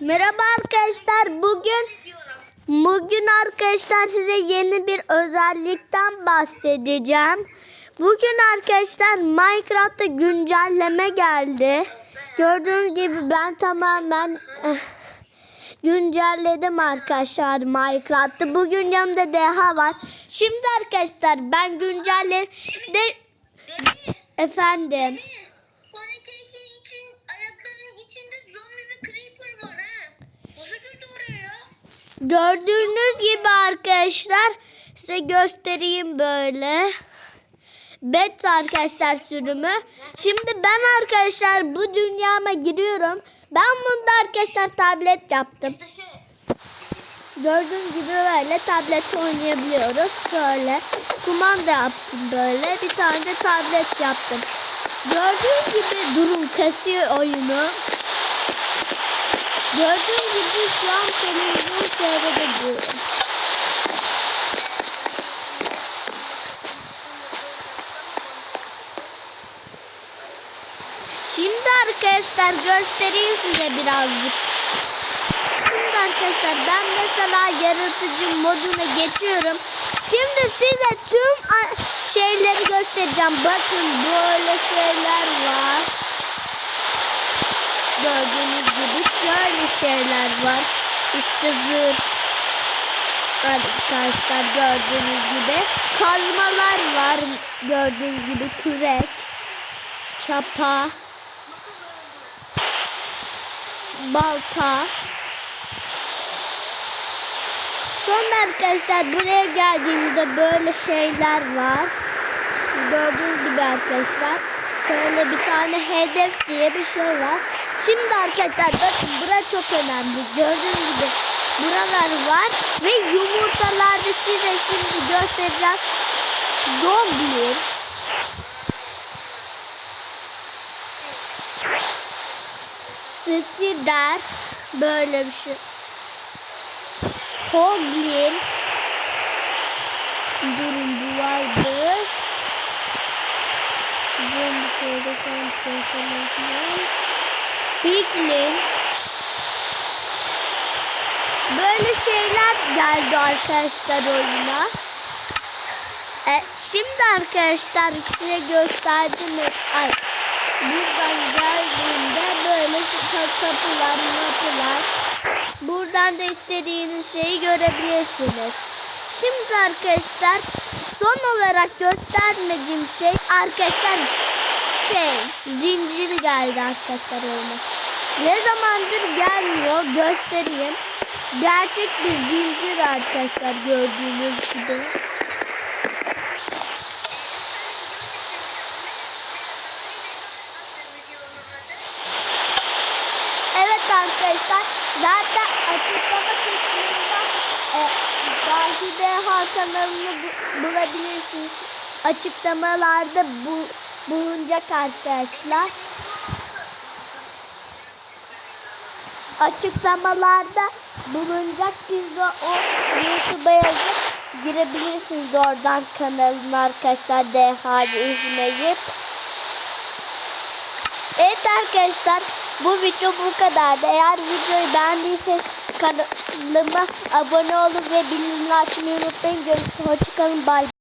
Merhaba arkadaşlar. Bugün bugün arkadaşlar size yeni bir özellikten bahsedeceğim. Bugün arkadaşlar Minecraft'ta güncelleme geldi. Gördüğünüz gibi ben tamamen eh, güncelledim arkadaşlar Minecraft'ı. Bugün yanımda Deha var. Şimdi arkadaşlar ben güncelledim. Efendim. Gördüğünüz gibi arkadaşlar size göstereyim böyle. Bet arkadaşlar sürümü. Şimdi ben arkadaşlar bu dünyama giriyorum. Ben bunda arkadaşlar tablet yaptım. Gördüğünüz gibi böyle tablet oynayabiliyoruz. Şöyle kumanda yaptım böyle. Bir tane de tablet yaptım. Gördüğünüz gibi durum kasıyor oyunu. Gördüğünüz gibi şu an televizyon seyredebiliyorum. Şimdi arkadaşlar göstereyim size birazcık. Şimdi arkadaşlar ben mesela yaratıcı moduna geçiyorum. Şimdi size tüm şeyleri göstereceğim. Bakın böyle şeyler var. Gördüğünüz gibi şöyle şeyler var. İşte zırh. Arkadaşlar gördüğünüz gibi kazmalar var. Gördüğünüz gibi kürek, çapa, balta. Sonra arkadaşlar buraya geldiğimde böyle şeyler var. Gördüğünüz gibi arkadaşlar. Şöyle bir tane hedef diye bir şey var. Şimdi arkadaşlar bakın bura çok önemli. Gördüğünüz gibi buralar var. Ve yumurtalarda size şimdi göstereceğim. Zombi. Stider. Böyle bir şey. Hoglin. Durun bu Piglin. Böyle şeyler geldi arkadaşlar oyuna. E, şimdi arkadaşlar size gösterdim. Ay, buradan geldiğinde böyle kapılar, kapılar. Buradan da istediğiniz şeyi görebilirsiniz. Şimdi arkadaşlar son olarak göstermediğim şey arkadaşlar şey zincir geldi arkadaşlar oyuna. Ne zamandır gelmiyor göstereyim. Gerçek bir zincir arkadaşlar gördüğünüz gibi. Evet arkadaşlar zaten açıklama kısmında e, Dahi Deha kanalını bu- bulabilirsiniz. Açıklamalarda bu bulunacak arkadaşlar. Açıklamalarda bulunacak. Siz de o YouTube'a yazıp girebilirsiniz oradan kanalına arkadaşlar Deha'yı izleyip. Evet arkadaşlar bu video bu kadar. Eğer videoyu beğendiyseniz kanalıma abone olun ve bildirimleri açmayı unutmayın. Görüşürüz. Hoşçakalın. Bye.